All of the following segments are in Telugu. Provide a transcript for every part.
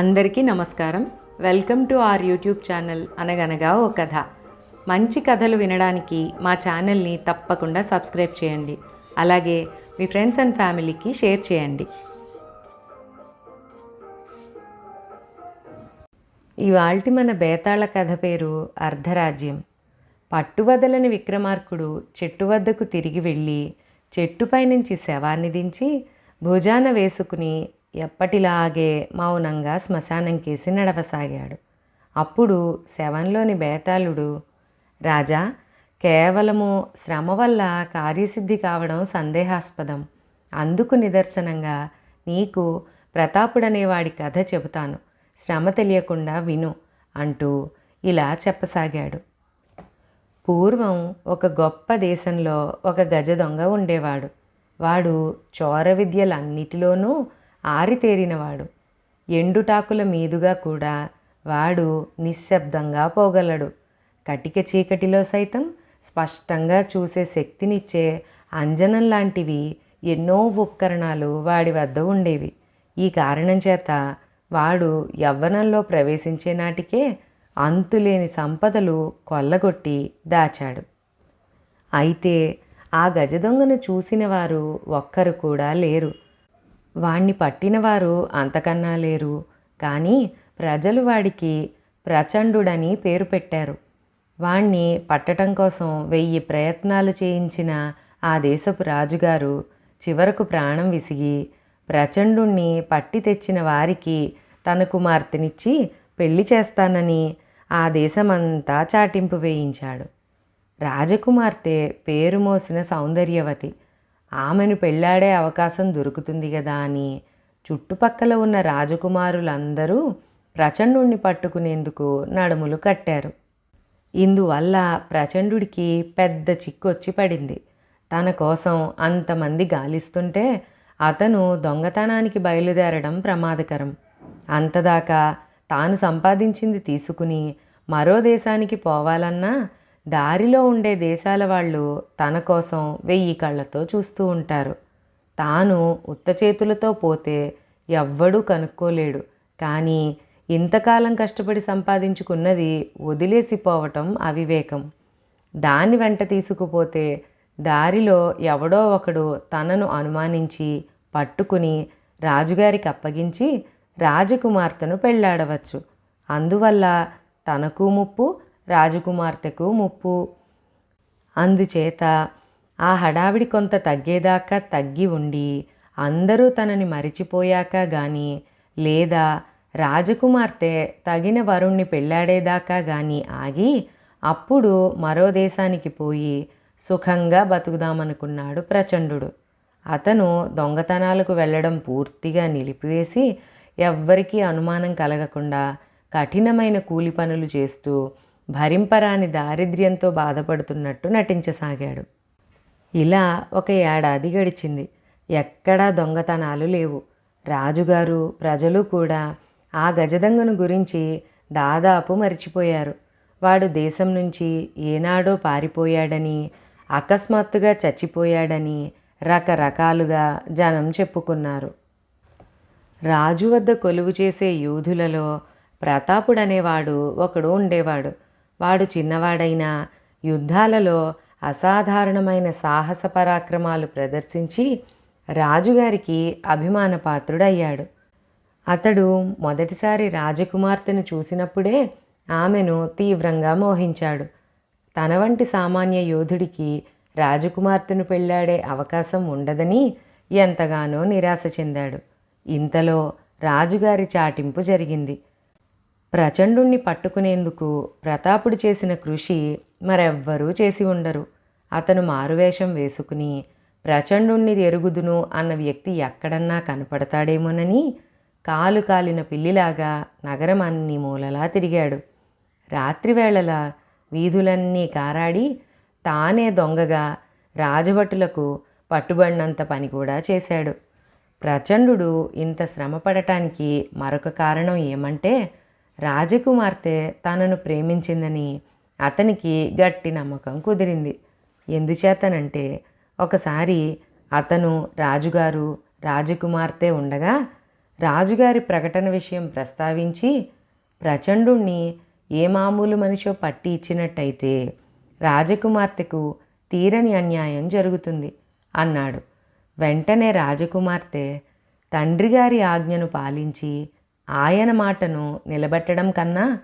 అందరికీ నమస్కారం. Welcome to our YouTube channel అనగనగా ఓ కథ. మంచి కథలు వినడానికి మా ఛానల్ని తప్పకుండా సబ్స్క్రైబ్ చేయండి. అలాగే మీ ఫ్రెండ్స్ అండ్ ఫ్యామిలీకి షేర్ చేయండి. ఇవాల్టి మన బేతాళ కథ పేరు అర్ధరాజ్యం. పట్టువదలని విక్రమార్కుడు చెట్టు వద్దకు తిరిగి వెళ్ళి చెట్టుపై నుంచి శవాన్ని దించి భుజాన వేసుకుని ఎప్పటిలాగే మౌనంగా శ్మశానం కేసి నడవసాగాడు. అప్పుడు శవంలోని బేతాళుడు రాజా కేవలము శ్రమ వల్ల కార్యసిద్ధి కావడం సందేహాస్పదం. అందుకు నిదర్శనంగా నీకు ప్రతాపుడనేవాడి కథ చెబుతాను. శ్రమ తెలియకుండా విను అంటూ ఇలా చెప్పసాగాడు. పూర్వం ఒక గొప్ప దేశంలో ఒక గజ దొంగ ఉండేవాడు. వాడు చోర విద్యలన్నిటిలోనూ ఆరితేరినవాడు. ఎండుటాకుల మీదుగా కూడా వాడు నిశ్శబ్దంగా పోగలడు. కటిక చీకటిలో సైతం స్పష్టంగా చూసే శక్తినిచ్చే అంజనం లాంటివి ఎన్నో ఉపకరణాలు వాడి వద్ద ఉండేవి. ఈ కారణం చేత వాడు యవ్వనంలో ప్రవేశించే నాటికే అంతులేని సంపదలు కొల్లగొట్టి దాచాడు. అయితే ఆ గజదొంగను చూసిన వారు ఒక్కరు కూడా లేరు. వాణ్ణి పట్టినవారు అంతకన్నా లేరు. కానీ ప్రజలు వాడికి ప్రచండుడని పేరు పెట్టారు. వాణ్ణి పట్టటం కోసం వెయ్యి ప్రయత్నాలు చేయించిన ఆ దేశపు రాజుగారు చివరకు ప్రాణం విసిగి ప్రచండుణ్ణి పట్టి తెచ్చిన వారికి తన కుమార్తెనిచ్చి పెళ్ళి చేస్తానని ఆ దేశమంతా చాటింపు వేయించాడు. రాజకుమార్తె పేరు మోసిన సౌందర్యవతి ఆమెను పెళ్ళాడే అవకాశం దొరుకుతుంది కదా అని. చుట్టుపక్కల ఉన్న రాజకుమారులందరూ ప్రచండుణ్ణి పట్టుకునేందుకు నడుములు కట్టారు. ఇందువల్ల ప్రచండుడికి పెద్ద చిక్కు వచ్చి పడింది. తన కోసం అంతమంది గాలిస్తుంటే అతను దొంగతనానికి బయలుదేరడం ప్రమాదకరం. అంతదాకా తాను సంపాదించింది తీసుకుని మరో దేశానికి పోవాలన్నా దారిలో ఉండే దేశాల వాళ్ళు తన కోసం వెయ్యి కళ్ళతో చూస్తూ ఉంటారు. తాను ఉత్త చేతులతో పోతే ఎవ్వడూ కనుక్కోలేడు. కానీ ఇంతకాలం కష్టపడి సంపాదించుకున్నది వదిలేసిపోవటం అవివేకం. దాని వెంట తీసుకుపోతే దారిలో ఎవడో ఒకడు తనను అనుమానించి పట్టుకుని రాజుగారికి అప్పగించి రాజకుమార్తెను పెళ్ళాడవచ్చు అందువల్ల తనకు ముప్పు రాజకుమార్తెకు ముప్పు. అందుచేత ఆ హడావిడి కొంత తగ్గేదాకా తగ్గి ఉండి అందరూ తనని మరిచిపోయాక గాని లేదా రాజకుమార్తె తగిన వరుణ్ణి పెళ్ళాడేదాకా గాని ఆగి అప్పుడు మరో దేశానికి పోయి సుఖంగా బతుకుదామనుకున్నాడు ప్రచండు అతను దొంగతనాలకు వెళ్ళడం పూర్తిగా నిలిపివేసి ఎవ్వరికీ అనుమానం కలగకుండా కఠినమైన కూలి పనులు చేస్తూ భరింపరాని దారిద్ర్యంతో బాధపడుతున్నట్టు నటించసాగాడు. ఇలా ఒక ఏడాది గడిచింది. ఎక్కడా దొంగతనాలు లేవు. రాజుగారు ప్రజలు కూడా ఆ గజదంగను గురించి దాదాపు మర్చిపోయారు. వాడు దేశం నుంచి ఏనాడో పారిపోయాడని అకస్మాత్తుగా చచ్చిపోయాడని రకరకాలుగా జనం చెప్పుకున్నారు. రాజు వద్ద కొలువు చేసే యూధులలో ప్రతాపుడనేవాడు ఒకడు ఉండేవాడు. వాడు చిన్నవాడైనా యుద్ధాలలో అసాధారణమైన సాహస పరాక్రమాలు ప్రదర్శించి రాజుగారికి అభిమాన పాత్రుడయ్యాడు. అతడు మొదటిసారి రాజకుమార్తెను చూసినప్పుడే ఆమెను తీవ్రంగా మోహించాడు. తన వంటి సామాన్య యోధుడికి రాజకుమార్తెను పెళ్ళాడే అవకాశం ఉండదని ఎంతగానో నిరాశ చెందాడు. ఇంతలో రాజుగారి చాటింపు జరిగింది. ప్రచండుణ్ణి పట్టుకునేందుకు ప్రతాపుడు చేసిన కృషి మరెవ్వరూ చేసి ఉండరు. అతను మారువేషం వేసుకుని ప్రచండుణ్ణి ఎరుగుదును అన్న వ్యక్తి ఎక్కడన్నా కనపడతాడేమోనని కాలు కాలిన పిల్లిలాగా నగరం అన్ని మూలలా తిరిగాడు. రాత్రివేళల వీధులన్నీ కారాడి తానే దొంగగా రాజభటులకు పట్టుబడినంత పని కూడా చేశాడు. ప్రచండు ఇంత శ్రమ పడటానికి మరొక కారణం ఏమంటే రాజకుమార్తె తనను ప్రేమించిందని అతనికి గట్టి నమ్మకం కుదిరింది. ఎందుచేతనంటే ఒకసారి అతను రాజుగారు రాజకుమార్తె ఉండగా రాజుగారి ప్రకటన విషయం ప్రస్తావించి ప్రచండుణ్ణి ఏ మామూలు మనిషో పట్టి ఇచ్చినట్టయితే రాజకుమార్తెకు తీరని అన్యాయం జరుగుతుంది అన్నాడు. వెంటనే రాజకుమార్తె తండ్రిగారి ఆజ్ఞను పాలించి ఆయన మాటను నిలబెట్టడం కన్నా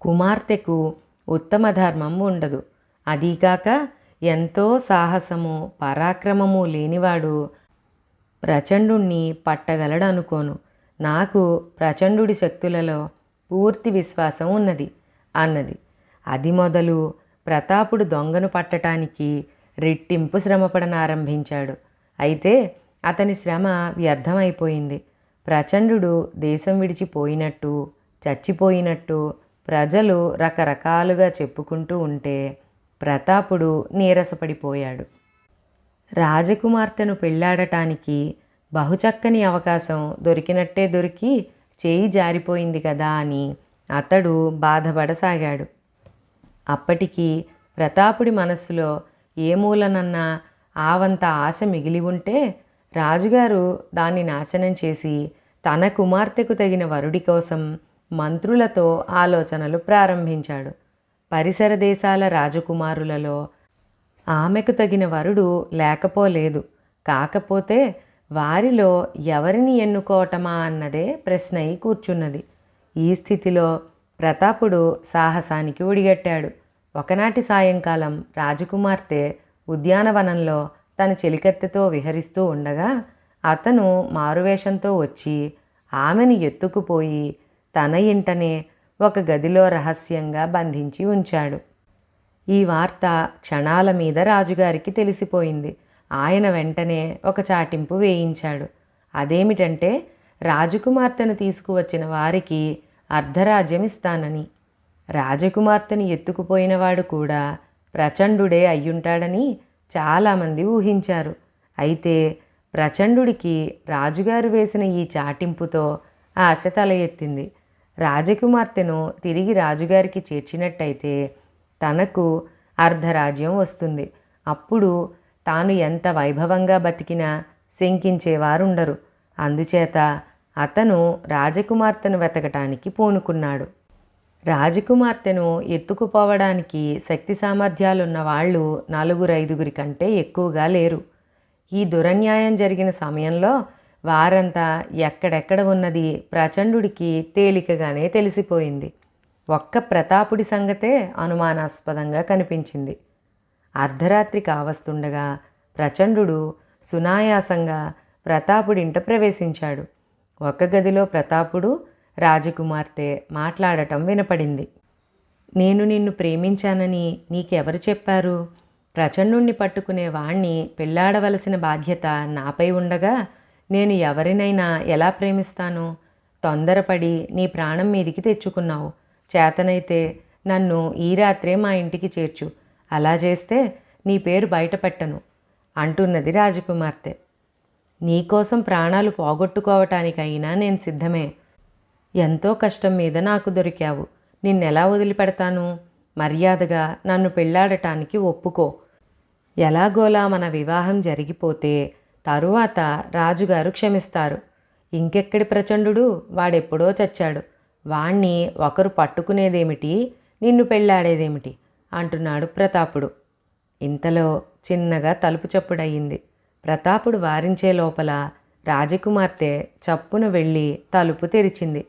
కుమార్తెకు ఉత్తమ ధర్మం ఉండదు. అదీకాక ఎంతో సాహసము పరాక్రమము లేనివాడు ప్రచండుణ్ణి పట్టగలడనుకోను. నాకు ప్రచండుడి శక్తులలో పూర్తి విశ్వాసం ఉన్నది అన్నది. అది మొదలు ప్రతాపుడు దొంగను పట్టటానికి రెట్టింపు శ్రమపడనారంభించాడు. అయితే అతని శ్రమ వ్యర్థమైపోయింది. ప్రచండు దేశం విడిచిపోయినట్టు చచ్చిపోయినట్టు ప్రజలు రకరకాలుగా చెప్పుకుంటూ ఉంటే ప్రతాపుడు నీరసపడిపోయాడు. రాజకుమార్తెను పెళ్ళాడటానికి బహుచక్కని అవకాశం దొరికినట్టే దొరికి చేయి జారిపోయింది కదా అని అతడు బాధపడసాగాడు. అప్పటికి ప్రతాపుడి మనస్సులో ఏ మూలనన్నా ఆవంత ఆశ మిగిలి ఉంటే రాజుగారు దాన్ని నాశనం చేసి తన కుమార్తెకు తగిన వరుడి కోసం మంత్రులతో ఆలోచనలు ప్రారంభించాడు. పరిసర దేశాల రాజకుమారులలో ఆమెకు తగిన వరుడు లేకపోలేదు. కాకపోతే వారిలో ఎవరిని ఎన్నుకోవటమా అన్నదే ప్రశ్న అయి కూర్చున్నది. ఈ స్థితిలో ప్రతాపుడు సాహసానికి ఒడిగట్టాడు. ఒకనాటి సాయంకాలం రాజకుమార్తె ఉద్యానవనంలో తన చెలికత్తెతో విహరిస్తూ ఉండగా అతను మారువేషంతో వచ్చి ఆమెను ఎత్తుకుపోయి తన ఇంటనే ఒక గదిలో రహస్యంగా బంధించి ఉంచాడు. ఈ వార్త క్షణాల మీద రాజుగారికి తెలిసిపోయింది. ఆయన వెంటనే ఒక చాటింపు వేయించాడు. అదేమిటంటే రాజకుమార్తెను తీసుకువచ్చిన వారికి అర్ధరాజ్యం ఇస్తానని. రాజకుమార్తెను ఎత్తుకుపోయినవాడు కూడా ప్రచండుడే అయ్యుంటాడని చాలామంది ఊహించారు. అయితే ప్రచండుడికి రాజుగారు వేసిన ఈ చాటింపుతో ఆశ తల ఎత్తింది. రాజకుమార్తెను తిరిగి రాజుగారికి చేర్చినట్టయితే తనకు అర్ధరాజ్యం వస్తుంది. అప్పుడు తాను ఎంత వైభవంగా బతికినా శంకించేవారుండరు. అందుచేత అతను రాజకుమార్తెను వెతకటానికి పూనుకున్నాడు. రాజకుమార్తెను ఎత్తుకుపోవడానికి శక్తి సామర్థ్యాలున్న వాళ్ళు నలుగురు ఐదుగురి కంటే ఎక్కువగా లేరు. ఈ దురన్యాయం జరిగిన సమయంలో వారంతా ఎక్కడెక్కడ ఉన్నది ప్రచండుడికి తేలికగానే తెలిసిపోయింది. ఒక్క ప్రతాపుడి సంగతే అనుమానాస్పదంగా కనిపించింది. అర్ధరాత్రి కావస్తుండగా ప్రచండు సునాయాసంగా ప్రతాపుడింట ప్రవేశించాడు. ఒక గదిలో ప్రతాపుడు రాజకుమార్తె మాట్లాడటం వినపడింది. నేను నిన్ను ప్రేమించానని నీకెవరు చెప్పారు? ప్రచండుణ్ణి పట్టుకునే వాణ్ణి పెళ్ళాడవలసిన బాధ్యత నాపై ఉండగా నేను ఎవరినైనా ఎలా ప్రేమిస్తాను? తొందరపడి నీ ప్రాణం మీదికి తెచ్చుకున్నావు. చేతనైతే నన్ను ఈ రాత్రే మా ఇంటికి చేర్చు. అలా చేస్తే నీ పేరు బయటపెట్టను అంటున్నది రాజకుమార్తె. నీకోసం ప్రాణాలు పోగొట్టుకోవటానికైనా నేను సిద్ధమే. ఎంతో కష్టం మీద నాకు దొరికావు. నిన్నెలా వదిలిపెడతాను? మర్యాదగా నన్ను పెళ్ళాడటానికి ఒప్పుకో. ఎలాగోలా మన వివాహం జరిగిపోతే తరువాత రాజుగారు క్షమిస్తారు. ఇంకెక్కడి ప్రచండు వాడెప్పుడో చచ్చాడు. వాణ్ణి ఒకరు పట్టుకునేదేమిటి? నిన్ను పెళ్ళాడేదేమిటి? అంటున్నాడు ప్రతాపుడు. ఇంతలో చిన్నగా తలుపు చప్పుడయ్యింది ప్రతాపుడు వారించే లోపల రాజకుమార్తె చప్పున వెళ్ళి తలుపు తెరిచింది.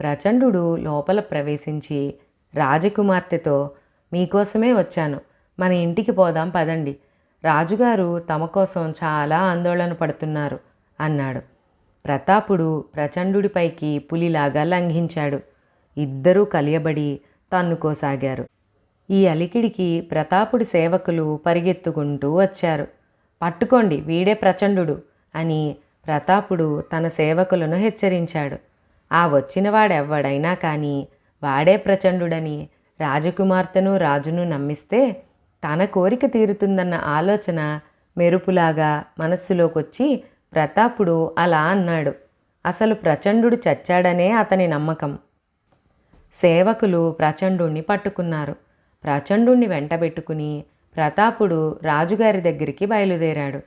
ప్రచండు లోపల ప్రవేశించి రాజకుమార్తెతో మీకోసమే వచ్చాను. మన ఇంటికి పోదాం పదండి. రాజుగారు తమ కోసం చాలా ఆందోళన పడుతున్నారు అన్నాడు. ప్రతాపుడు ప్రచండుడిపైకి పులిలాగా లంఘించాడు. ఇద్దరూ కలియబడి తన్నుకోసాగారు. ఈ అలికిడికి ప్రతాపుడి సేవకులు పరిగెత్తుకుంటూ వచ్చారు. పట్టుకోండి వీడే ప్రచండు అని ప్రతాపుడు తన సేవకులను హెచ్చరించాడు. ఆ వచ్చినవాడెవ్వడైనా కానీ వాడే ప్రచండుడని రాజకుమార్తెను రాజును నమ్మిస్తే తన కోరిక తీరుతుందన్న ఆలోచన మెరుపులాగా మనస్సులోకొచ్చి ప్రతాపుడు అలా అన్నాడు. అసలు ప్రచండు చచ్చాడనే అతని నమ్మకం. సేవకులు ప్రచండుణ్ణి పట్టుకున్నారు. ప్రచండుణ్ణి వెంటబెట్టుకుని ప్రతాపుడు రాజుగారి దగ్గరికి బయలుదేరాడు.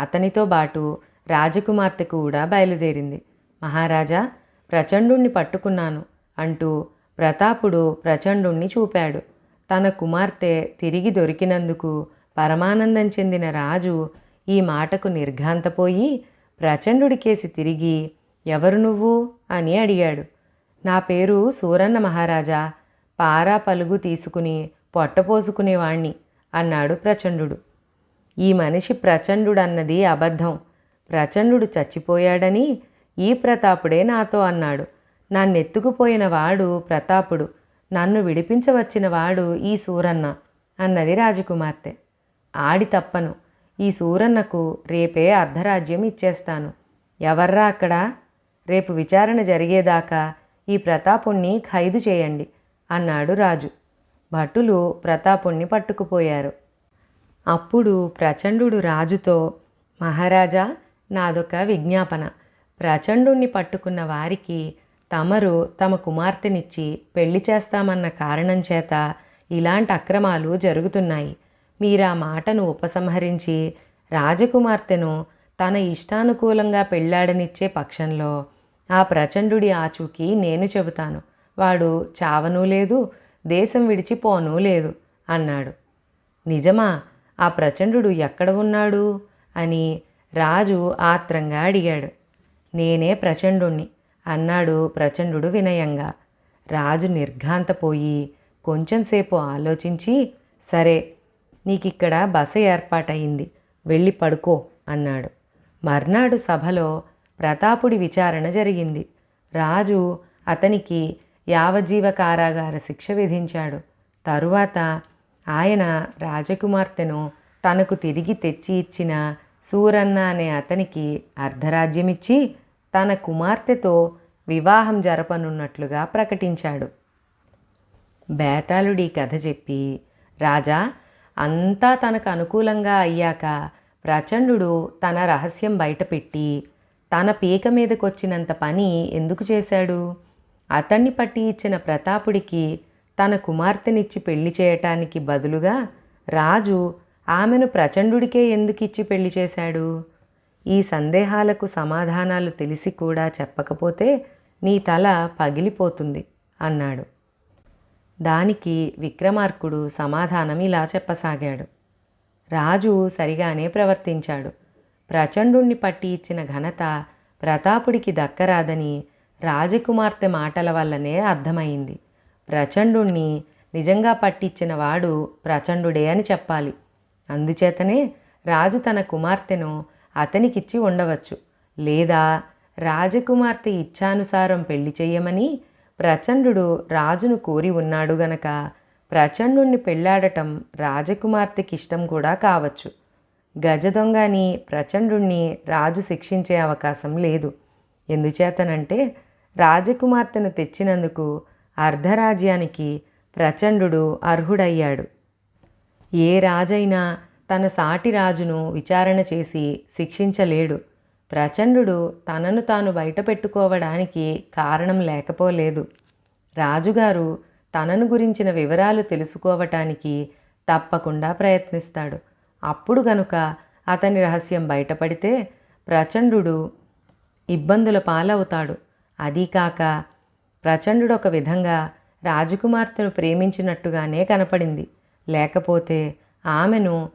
అతనితో బాటు రాజకుమార్తె కూడా బయలుదేరింది. మహారాజా ప్రచండుణ్ణి పట్టుకున్నాను అంటూ ప్రతాపుడు ప్రచండుణ్ణి చూపాడు. తన కుమార్తె తిరిగి దొరికినందుకు పరమానందం చెందిన రాజు ఈ మాటకు నిర్ఘాంతపోయి ప్రచండుడికేసి తిరిగి ఎవరు నువ్వు అని అడిగాడు. నా పేరు సూరన్న మహారాజా. పారా పలుగు తీసుకుని పొట్టపోసుకునేవాణ్ణి అన్నాడు ప్రచండుడు ఈ మనిషి ప్రచండుడన్నది అబద్ధం. ప్రచండుడు చచ్చిపోయాడని ఈ ప్రతాపుడే నాతో అన్నాడు. నన్నెత్తుకుపోయిన వాడు ప్రతాపుడు. నన్ను విడిపించవచ్చిన వాడు ఈ సూరన్న అన్నది రాజకుమార్తె. ఆడి తప్పను. ఈ సూరన్నకు రేపే అర్ధరాజ్యం ఇచ్చేస్తాను. ఎవర్రా అక్కడ? రేపు విచారణ జరిగేదాకా ఈ ప్రతాపుణ్ణి ఖైదు చేయండి అన్నాడు రాజు. భటులు ప్రతాపుణ్ణి పట్టుకుపోయారు. అప్పుడు ప్రచండుడు రాజుతో మహారాజా నాదొక విజ్ఞాపన. ప్రచండుణ్ణి పట్టుకున్న వారికి తమరు తమ కుమార్తెనిచ్చి పెళ్ళి చేస్తామన్న కారణం చేత ఇలాంటి అక్రమాలు జరుగుతున్నాయి. మీరా మాటను ఉపసంహరించి రాజకుమార్తెను తన ఇష్టానుకూలంగా పెళ్ళాడనిచ్చే పక్షంలో ఆ ప్రచండుడి ఆచూకీ నేను చెబుతాను. వాడు చావనూ లేదు దేశం విడిచిపోనూ లేదు అన్నాడు. నిజమా? ఆ ప్రచండుడు ఎక్కడ ఉన్నాడు? అని రాజు ఆత్రంగా అడిగాడు. నేనే ప్రచండుణ్ణి. అన్నాడు ప్రచండుడు వినయంగా. రాజు నిర్ఘాంతపోయి కొంచెంసేపు ఆలోచించి సరే నీకిక్కడ బస ఏర్పాటయింది వెళ్ళి పడుకో అన్నాడు. మర్నాడు సభలో ప్రతాపుడి విచారణ జరిగింది. రాజు అతనికి యావజీవ కారాగార శిక్ష విధించాడు. తరువాత ఆయన రాజకుమార్తెను తనకు తిరిగి తెచ్చి ఇచ్చిన సూరన్న అనే అతనికి అర్ధరాజ్యమిచ్చి తన కుమార్తెతో వివాహం జరపనున్నట్లుగా ప్రకటించాడు. బేతాళుడి కథ చెప్పి రాజా అంతా తనకు అనుకూలంగా అయ్యాక ప్రచండు తన రహస్యం బయటపెట్టి తన పీక మీదకొచ్చినంత పని ఎందుకు చేశాడు? అతన్ని పట్టి ఇచ్చిన ప్రతాపుడికి తన కుమార్తెనిచ్చి పెళ్ళి చేయటానికి బదులుగా రాజు ఆమెను ప్రచండుడికే ఎందుకు ఇచ్చి పెళ్ళి చేశాడు? ఈ సందేహాలకు సమాధానాలు తెలిసి కూడా చెప్పకపోతే నీ తల పగిలిపోతుంది అన్నాడు. దానికి విక్రమార్కుడు సమాధానం ఇలా చెప్పసాగాడు. రాజు సరిగానే ప్రవర్తించాడు. ప్రచండుణ్ణి పట్టి ఇచ్చిన ఘనత ప్రతాపుడికి దక్కరాదని రాజకుమార్తె మాటల వల్లనే అర్థమైంది. ప్రచండుణ్ణి నిజంగా పట్టించిన వాడు ప్రచండుడే అని చెప్పాలి. అందుచేతనే రాజు తన కుమార్తెను అతనికిచ్చి ఉండవచ్చు. లేదా రాజకుమార్తె ఇచ్ఛానుసారం పెళ్ళి చేయమని ప్రచండు రాజును కోరి ఉన్నాడు గనక ప్రచండుణ్ణి పెళ్ళాడటం రాజకుమార్తెకి ఇష్టం కూడా కావచ్చు. గజ దొంగని ప్రచండుణ్ణి రాజు శిక్షించే అవకాశం లేదు. ఎందుచేతనంటే రాజకుమార్తెను తెచ్చినందుకు అర్ధరాజ్యానికి ప్రచండు అర్హుడయ్యాడు. ఏ రాజైనా తన సాటి రాజును విచారణ చేసి శిక్షించలేడు. ప్రచండు తనను తాను బయటపెట్టుకోవడానికి కారణం లేకపోలేదు. రాజుగారు తనను గురించిన వివరాలు తెలుసుకోవటానికి తప్పకుండా ప్రయత్నిస్తాడు. అప్పుడు గనుక అతని రహస్యం బయటపడితే ప్రచండు ఇబ్బందుల పాలవుతాడు. అదీ కాక ప్రచండు ఒక విధంగా రాజకుమార్తెను ప్రేమించినట్టుగానే కనపడింది. లేకపోతే ఆమెను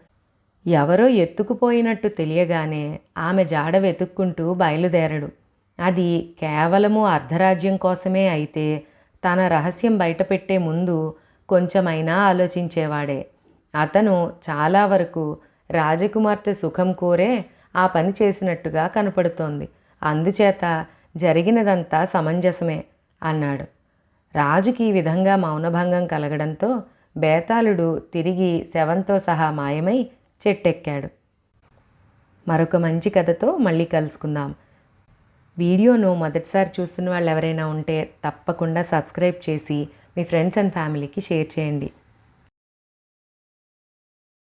ఎవరో ఎత్తుకుపోయినట్టు తెలియగానే ఆమె జాడ వెతుక్కుంటూ బయలుదేరడు. అది కేవలము అర్ధరాజ్యం కోసమే అయితే తన రహస్యం బయటపెట్టే ముందు కొంచెమైనా ఆలోచించేవాడే. అతను చాలా వరకు రాజకుమార్తె సుఖం కోరే ఆ పని చేసినట్టుగా కనపడుతోంది. అందుచేత జరిగినదంతా సమంజసమే అన్నాడు. రాజుకి ఈ విధంగా మౌనభంగం కలగడంతో బేతాళుడు తిరిగి శవంతో సహా మాయమై చెట్టెక్కాడు. మరొక మంచి కథతో మళ్ళీ కలుసుకుందాం. వీడియోను మొదటిసారి చూస్తున్న వాళ్ళు ఎవరైనా ఉంటే తప్పకుండా సబ్స్క్రైబ్ చేసి మీ ఫ్రెండ్స్ అండ్ ఫ్యామిలీకి షేర్ చేయండి.